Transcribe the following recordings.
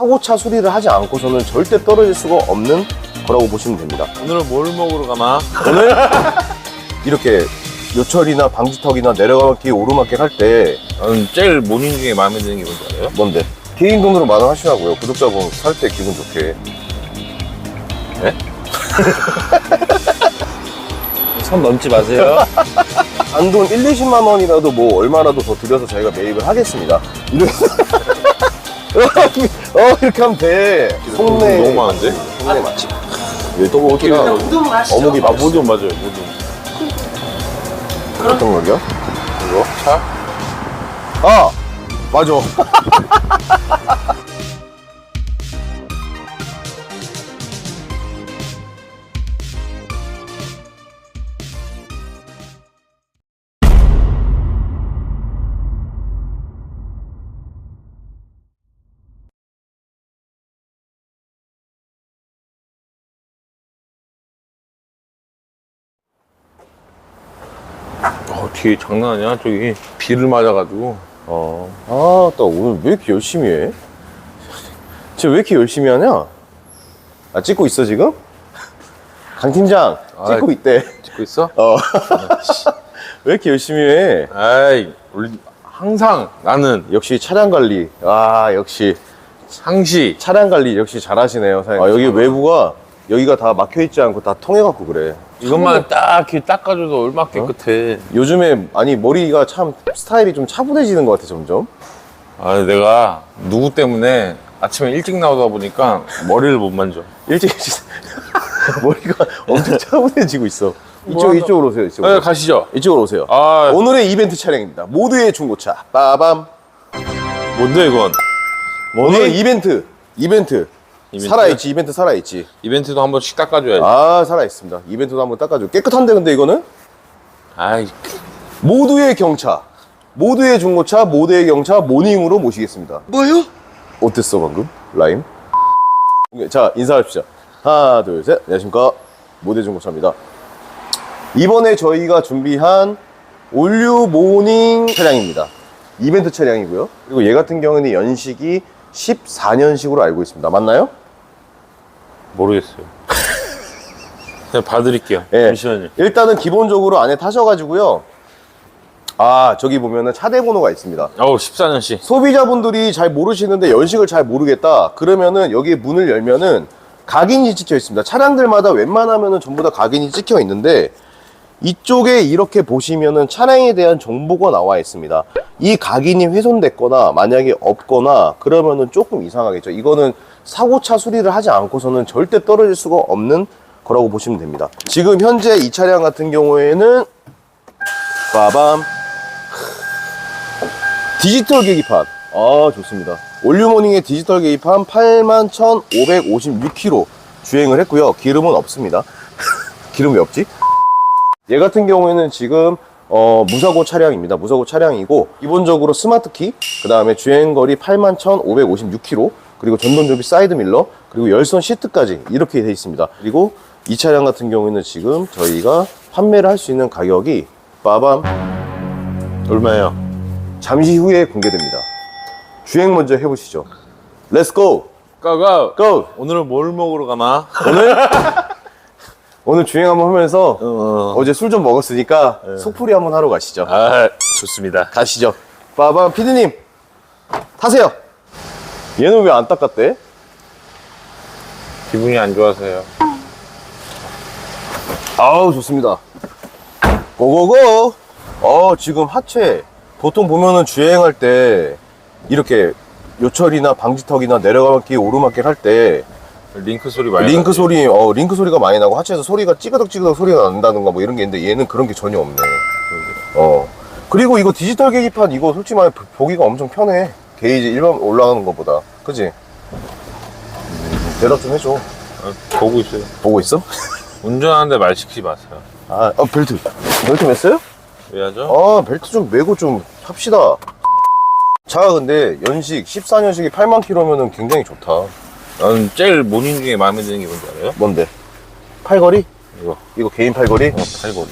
사고차 수리를 하지 않고서는 절대 떨어질 수가 없는 거라고 보시면 됩니다. 오늘은 뭘 먹으러 가나? 오늘 이렇게 요철이나 방지턱이나 내려가기 오르막길 할 때 저는 제일 모닝 중에 마음에 드는 게 뭔지 알아요? 뭔데? 개인 돈으로 만 원 하시라고요. 구독자분 살 때 기분 좋게. 선 넘지 마세요. 단돈 1, 20만 원이라도 뭐 얼마라도 더 들여서 저희가 매입을 하겠습니다. 이러면서 어 이렇게 하면 돼. 속내 너무 많은데? 속내 맛집. 여기 떡볶이랑 우동 맛있죠? 어묵이 아, 맛있어. 모든 맞아요, 모든. 어떤 가격? 이거? 차? 아 맞아. 뒤에 장난 아니야? 저기 비를 맞아가지고. 어. 아, 나 오늘 왜 이렇게 열심히 해? 쟤 왜 이렇게 열심히 하냐? 아, 찍고 있어, 지금? 강 팀장, 찍고 아이. 있대. 찍고 있어? 어. 왜 이렇게 열심히 해? 아이, 우리 항상 나는 역시 차량 관리. 아, 역시. 상시. 차량 관리 역시 잘하시네요, 사장님. 아, 여기 외부가, 여기가 다 막혀있지 않고 다 통해갖고 그래. 이것만 딱 이렇게 닦아줘도 얼마나 깨끗해. 요즘에, 아니, 머리가 참 스타일이 좀 차분해지는 것 같아, 점점. 아, 내가 누구 때문에 아침에 일찍 나오다 보니까 머리를 못 만져. 일찍, 일찍. 머리가 엄청 차분해지고 있어. 이쪽, 뭐 하나- 이쪽으로 오세요, 이쪽으로. 네, 가시죠. 이쪽으로 오세요. 아, 오늘의 이벤트 차량입니다. 모두의 중고차. 빠밤. 뭔데 이건? 오늘 이벤트. 이벤트. 이벤트? 살아있지, 이벤트 살아있지. 이벤트도 한 번씩 닦아줘야지. 아, 살아있습니다. 이벤트도 한번 닦아줘. 깨끗한데, 근데 이거는? 아이, 모두의 경차. 모두의 중고차, 모두의 경차 모닝으로 모시겠습니다. 뭐요? 어땠어, 방금? 라임? 자, 인사합시다. 하나, 둘, 셋. 안녕하십니까. 모두의 중고차입니다. 이번에 저희가 준비한 올류 모닝 차량입니다. 이벤트 차량이고요. 그리고 얘 같은 경우는 연식이 14년식으로 알고 있습니다. 맞나요? 모르겠어요. 그냥 봐드릴게요. 예. 잠시만요. 일단은 기본적으로 안에 타셔가지고요. 아, 저기 보면은 차대 번호가 있습니다. 어우, 14년씩. 소비자분들이 잘 모르시는데 연식을 잘 모르겠다. 그러면은 여기 문을 열면은 각인이 찍혀 있습니다. 차량들마다 웬만하면은 전부 다 각인이 찍혀 있는데 이쪽에 이렇게 보시면은 차량에 대한 정보가 나와 있습니다. 이 각인이 훼손됐거나 만약에 없거나 그러면은 조금 이상하겠죠. 이거는 사고차 수리를 하지 않고서는 절대 떨어질 수가 없는 거라고 보시면 됩니다. 지금 현재 이 차량 같은 경우에는 빠밤 디지털 계기판. 아, 좋습니다. 올류모닝의 디지털 계기판 81,556km 주행을 했고요. 기름은 없습니다. 기름이 없지? 얘 같은 경우에는 지금 어, 무사고 차량입니다. 무사고 차량이고 기본적으로 스마트키, 그 다음에 주행거리 81,556km, 그리고 전동조비 사이드밀러, 그리고 열선 시트까지 이렇게 되어 있습니다. 그리고 이 차량 같은 경우에는 지금 저희가 판매를 할 수 있는 가격이 빠밤 얼마예요? 잠시 후에 공개됩니다. 주행 먼저 해보시죠. 렛츠 고! 까가. 고! 오늘은 뭘 먹으러 가나? 오늘 주행 한번 하면서 어. 어제 술 좀 먹었으니까 속풀이 한번 하러 가시죠. 아, 좋습니다. 가시죠. 빠밤, 피디님 타세요. 얘는 왜 안 닦았대? 기분이 안 좋아서요. 아우 좋습니다. 고고고. 어 지금 하체 보통 보면은 주행할 때 이렇게 요철이나 방지턱이나 내려가기 오르막길 할 때 링크 소리 많이 링크 나지? 소리, 어, 링크 소리가 많이 나고 하체에서 소리가 찌그덕찌그덕 소리가 난다든가 뭐 이런 게 있는데 얘는 그런 게 전혀 없네. 어. 그리고 이거 디지털 계기판 이거 솔직히 말해 보- 보기가 엄청 편해. 게이지 일반 올라가는 것보다. 그지? 음, 대답 좀 해줘. 아, 보고 있어요. 보고 있어? 운전하는데 말 시키지 마세요. 아, 어, 벨트. 벨트 맸어요? 왜 하죠? 아, 벨트 좀 메고 좀 합시다. 차가 근데 연식 14년식이 8만 킬로면은 굉장히 좋다. 나는 제일 모닝 중에 마음에 드는 게 뭔지 알아요? 뭔데? 팔걸이? 이거. 이거 개인 팔걸이? 어, 팔걸이.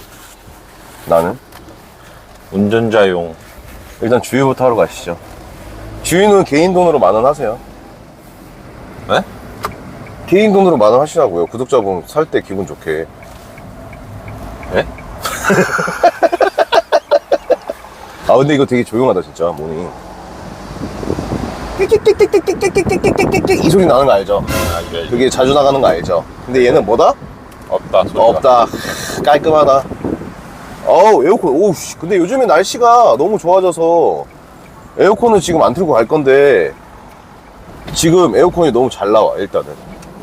나는? 운전자용. 일단 주유부터 하러 가시죠. 지휘는 개인 돈으로 만 원 하세요. 네? 개인 돈으로 만 원 하시라고요. 구독자분 살 때 기분 좋게. 예? 아 근데 이거 되게 조용하다 진짜 모닝. 이 소리 나는 거 알죠? 아, 그게 자주 나가는 거 알죠? 근데 얘는 뭐다? 없다. 소리가. 없다. 아, 깔끔하다. 어우 에어컨. 오우 근데 요즘에 날씨가 너무 좋아져서 에어컨은 지금 안 틀고 갈 건데 지금 에어컨이 너무 잘 나와 일단은.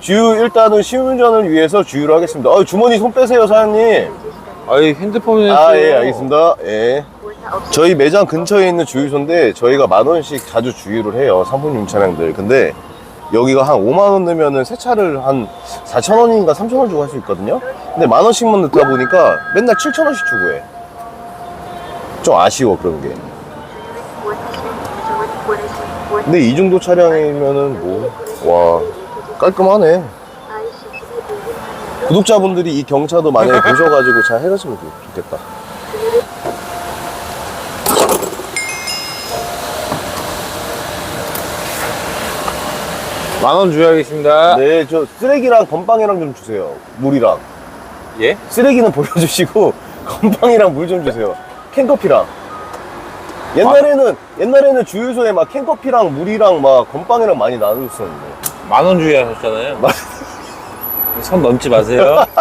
주유 일단은 시운전을 위해서 주유를 하겠습니다. 어, 주머니 손 빼세요 사장님. 아이 핸드폰에. 아 예 알겠습니다. 예. 저희 매장 근처에 있는 주유소인데 저희가 만 원씩 자주 주유를 해요 상품용 차량들. 근데 여기가 한 5만 원 넣으면은 새 차를 한 4천 원인가 3천 원 주고 할 수 있거든요. 근데 만 원씩만 넣다 보니까 맨날 7천 원씩 주고 해. 좀 아쉬워 그런 게. 근데 이 정도 차량이면은 뭐 와 깔끔하네. 구독자분들이 이 경차도 만약에 보셔가지고 잘 해가시면 좋- 좋겠다. 만원 주야겠습니다. 네, 저 쓰레기랑 건빵이랑 좀 주세요. 물이랑. 예? 쓰레기는 버려주시고 건빵이랑 물 좀 주세요. 캔커피랑. 옛날에는 옛날에는 주유소에 막 캔커피랑 물이랑 막 건빵이랑 많이 나눠줬었는데. 만원 주야 하셨잖아요. 마- 선 넘지 마세요.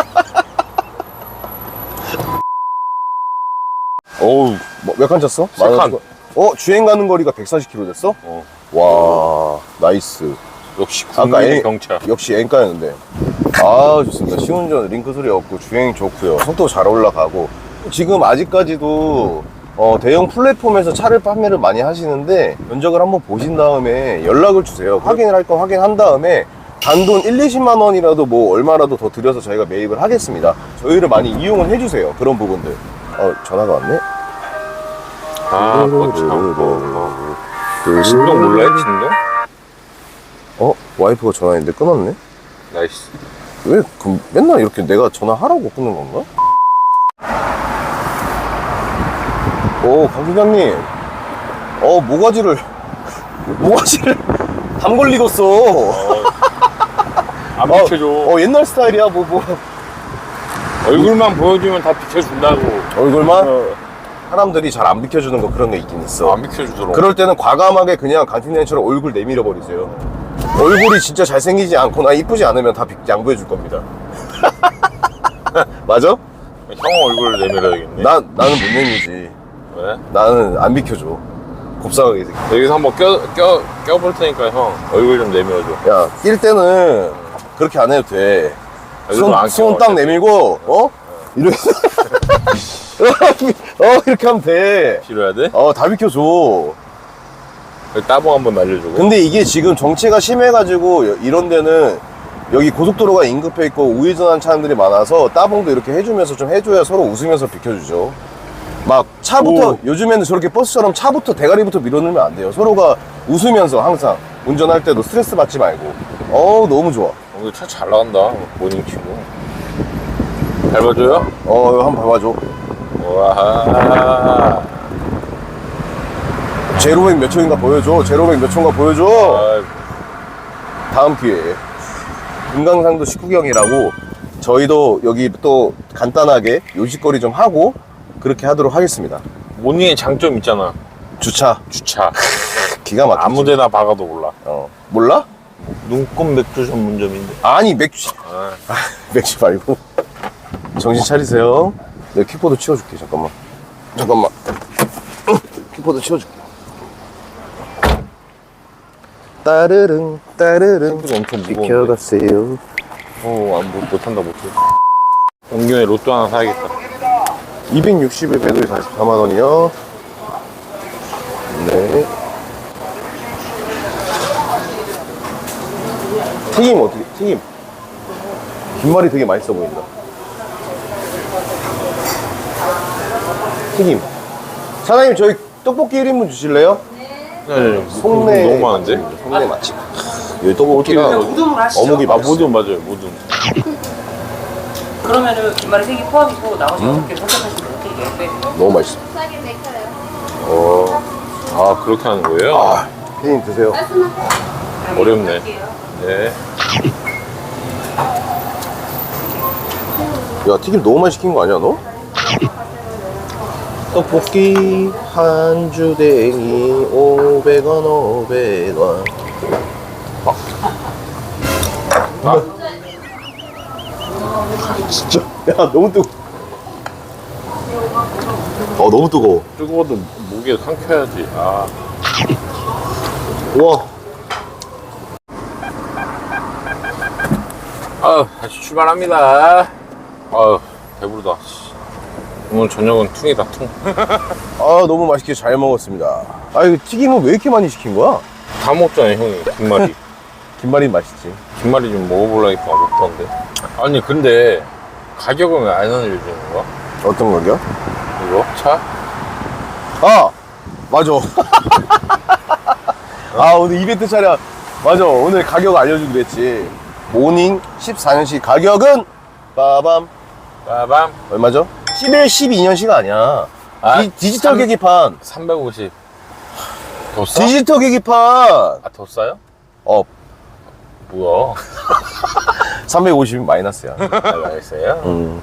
어우, 뭐, 몇칸 찼어? 세만원 칸. 주고. 어, 주행 가는 거리가 140km 됐어? 어. 와, 나이스. 역시 아까 국민의 애- 경차. 역시 N가였는데. 아, 좋습니다. 시운전 링크 소리 없고 주행 좋고요. 속도 잘 올라가고. 지금 아직까지도 어, 대형 플랫폼에서 차를 판매를 많이 하시는데 면적을 한번 보신 다음에 연락을 주세요. 확인을 할 건 확인한 다음에 단돈 1, 20만 원이라도 뭐 얼마라도 더 들여서 저희가 매입을 하겠습니다. 저희를 많이 이용을 해주세요. 그런 부분들. 어, 전화가 왔네? 아, 그거. 진동 몰라요? 진동? 어? 와이프가 전화했는데 끊었네? 나이스. 왜 그, 맨날 이렇게 내가 전화하라고 끊는 건가? 오, 강 부장님. 어, 모가지를, 모가지를 담 걸리겠어. 안 어, 비켜줘. 어, 옛날 스타일이야, 뭐, 뭐. 얼굴만 보여주면 다 비켜준다고. 얼굴만? 어, 사람들이 잘 안 비켜주는 거 그런 게 있긴 있어. 안 비켜주더라고. 그럴 때는 과감하게 그냥 강팀장님처럼 얼굴 내밀어 버리세요. 얼굴이 진짜 잘생기지 않거나 이쁘지 않으면 다 비- 양보해 줄 겁니다. 맞아? 형 얼굴 내밀어야겠네. 나, 나는 못 내밀지. 왜? 나는 안 비켜줘. 곱상하게 이 새끼. 여기서 한번 껴, 껴, 껴볼 테니까 형 얼굴 좀 내밀어줘. 야, 낄 때는 그렇게 안 해도 돼. 안 손, 껴, 손 딱 어차피. 내밀고, 어? 이렇게. 어, 이렇게 하면 돼. 필요해야 돼? 어, 다 비켜줘. 여기 따봉 한번 날려주고. 근데 이게 지금 정체가 심해가지고 여- 이런 데는 여기 고속도로가 임급해 있고 우회전한 차량들이 많아서 따봉도 이렇게 해주면서 좀 해줘야 서로 웃으면서 비켜주죠. 막 차부터 오. 요즘에는 저렇게 버스처럼 차부터 대가리부터 밀어넣으면 안 돼요. 서로가 웃으면서 항상 운전할 때도 스트레스 받지 말고. 어우 너무 좋아. 오늘 차 잘 나간다. 모닝 치고. 밟아줘요? 어 이거 한번 밟아줘. 와. 제로백 몇 초인가 보여줘. 제로백 몇 초인가 보여줘. 아, 다음 기회에 금강산도 식후경이라고 저희도 여기 또 간단하게 요식거리 좀 하고 그렇게 하도록 하겠습니다. 모닝의 장점 있잖아. 주차 주차. 기가 막히지. 아무데나 박아도 몰라. 어 몰라? 눈꽃 맥주 전문점인데. 아니 맥주 아, 맥주 말고 정신 차리세요. 내가 킥보드 치워줄게 잠깐만. 잠깐만. 킥보드 치워줄게. 따르릉 따르릉 킥보드 엄청 무거운데. 비켜가세요. 어, 안, 못, 못한다, 못해. 옮경에 로또 하나 사야겠다. 260에 배도에 44만 원이요. 네. 튀김 어떻게? 튀김. 김말이 되게 맛있어 보인다. 튀김. 사장님 저희 떡볶이 1인분 주실래요? 네, 송내 너무 많은데? 송내 맛집. 여기 떡볶이가 하시죠. 어묵이 아, 맛있어. 모든 맞아요, 모든. 그러면은 김말이 색이 포함이고 나머지 선택하시면 돼요. 이렇게 빼고. 너무 맛있어. 어. 아, 그렇게 하는 거예요? 아, 피디님 드세요. 어렵네. 네. 야 튀김 너무 많이 시킨 거 아니야 너? 떡볶이 한 주댕이 500원 500원 아, 진짜 야 너무 뜨거 어 너무 뜨거워 뜨거워도 목에 삼켜야지. 아, 와아 다시 출발합니다. 아유, 배부르다. 씨. 오늘 저녁은 퉁이다, 퉁. 아 너무 맛있게 잘 먹었습니다 아 이거 튀김은 왜 이렇게 많이 시킨 거야? 다 먹잖아요, 형이. 김말이. 김말이 맛있지 김말이 좀 먹어보려니까 먹던데. 아니, 근데 가격은 왜안 알려주는 거야? 어떤 가격? 이거? 차? 아 맞아 아 오늘 이벤트 차량 맞아 오늘 가격 알려주기로 했지 모닝 14년식 가격은 빠밤 빠밤. 얼마죠? 11, 12년식 아니야 아, 디, 디지털 삼- 계기판 350. 더 싸? 디지털 계기판 아, 더 싸요? 어 뭐야? 350이 마이너스야 아, 알겠어요. 음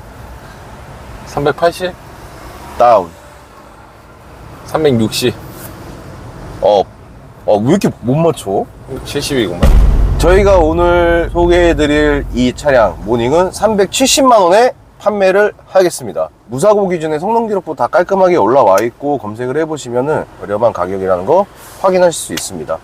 380? 다운 360? 어, 어, 왜 이렇게 못 맞춰? 70이구만. 저희가 오늘 소개해드릴 이 차량 모닝은 370만원에 판매를 하겠습니다. 무사고 기준의 성능 기록부 다 깔끔하게 올라와 있고 검색을 해보시면은 저렴한 가격이라는 거 확인하실 수 있습니다.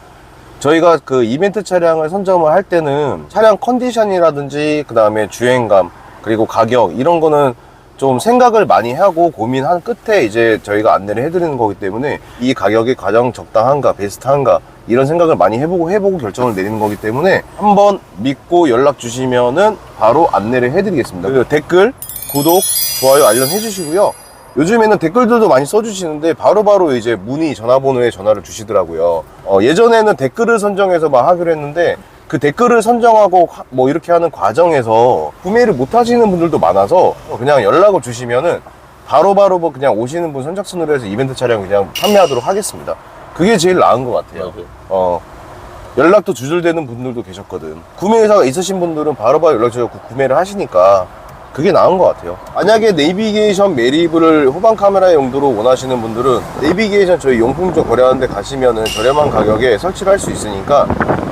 저희가 그 이벤트 차량을 선점을 할 때는 차량 컨디션이라든지 그 다음에 주행감 그리고 가격 이런 거는 좀 생각을 많이 하고 고민한 끝에 이제 저희가 안내를 해드리는 거기 때문에 이 가격이 가장 적당한가 베스트한가 이런 생각을 많이 해보고 해보고 결정을 내리는 거기 때문에 한번 믿고 연락 주시면은 바로 안내를 해드리겠습니다. 그리고 댓글, 구독, 좋아요, 알림 해 주시고요. 요즘에는 댓글들도 많이 써주시는데 바로바로 이제 문의 전화번호에 전화를 주시더라고요. 어, 예전에는 댓글을 선정해서 막 하기로 했는데 그 댓글을 선정하고 하- 뭐 이렇게 하는 과정에서 구매를 못 하시는 분들도 많아서 그냥 연락을 주시면은 바로바로 뭐 그냥 오시는 분 선착순으로 해서 이벤트 차량 그냥 판매하도록 하겠습니다. 그게 제일 나은 것 같아요. 맞아요. 어, 연락도 두절되는 분들도 계셨거든. 구매 의사가 있으신 분들은 바로바로 연락 주고 구매를 하시니까 그게 나은 것 같아요. 만약에 내비게이션 매립을 후방 카메라 용도로 원하시는 분들은 내비게이션 저희 용품점 거래하는 데 가시면은 저렴한 가격에 설치를 할 수 있으니까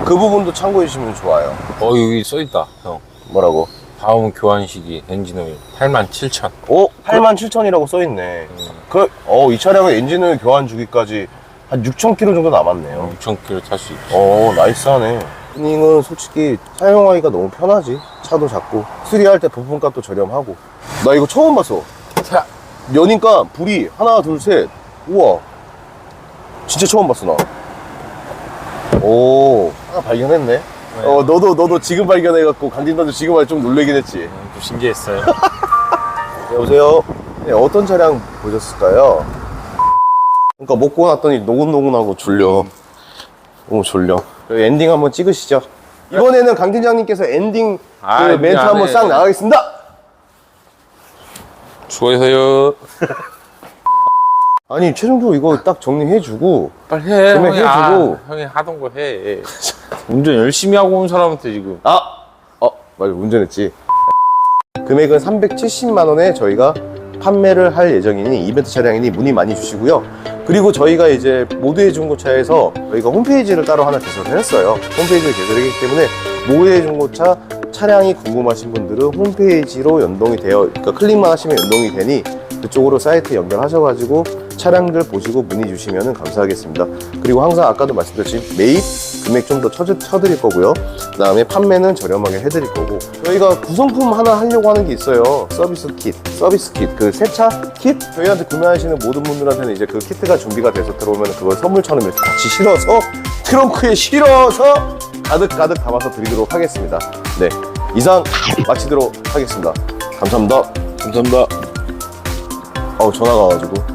그 부분도 참고해 주시면 좋아요. 어, 여기 써 있다, 형. 뭐라고? 다음 교환 시기 엔진오일 87,000. 오, 87,000이라고 써 있네. 그, 어, 이 차량은 엔진을 교환 주기까지 한 6,000km 정도 남았네요. 6,000km 탈 수 있지. 어, 나이스하네. 튜닝은 솔직히 사용하기가 너무 편하지. 차도 작고. 수리할 때 부품값도 저렴하고. 나 이거 처음 봤어. 자, 연인값, 불이 하나, 둘, 셋. 우와. 진짜 처음 봤어, 나. 오, 하나 발견했네. 어, 너도, 너도 지금 발견해갖고, 강진단도 지금 좀 놀래긴 했지. 음, 좀 신기했어요. 여보세요? 네, 어떤 차량 보셨을까요? 그러니까 먹고 났더니 노곤노곤하고 졸려. 너무 졸려. 그럼 엔딩 한번 찍으시죠. 이번에는 강 팀장님께서 엔딩 그 아, 멘트 안 한번 해. 싹 나가겠습니다. 수고하세요. 아니 최종도 이거 딱 정리해주고 빨리 해. 금액 형이, 아, 해주고. 형이 하던 거 해. 운전 열심히 하고 온 사람한테 지금. 아, 어 맞아 운전했지. 금액은 370만 원에 저희가 판매를 할 예정이니 이벤트 차량이니 문의 많이 주시고요. 그리고 저희가 이제 모두의 중고차에서 저희가 홈페이지를 따로 하나 개설을 했어요. 홈페이지를 개설했기 때문에 모두의 중고차 차량이 궁금하신 분들은 홈페이지로 연동이 되어 그러니까 클릭만 하시면 연동이 되니 그쪽으로 사이트 연결하셔가지고 차량들 보시고 문의 주시면 감사하겠습니다. 그리고 항상 아까도 말씀드렸지 매입 금액 좀 더 쳐드릴 거고요. 그 다음에 판매는 저렴하게 해드릴 거고 저희가 구성품 하나 하려고 하는 게 있어요. 서비스 킷, 서비스 킷, 그 세차 킷 저희한테 구매하시는 모든 분들한테는 이제 그 키트가 준비가 돼서 들어오면 그걸 선물처럼 이렇게 같이 실어서 트렁크에 실어서 가득 가득 담아서 드리도록 하겠습니다. 네 이상 마치도록 하겠습니다. 감사합니다. 감사합니다. 어우 전화가 와가지고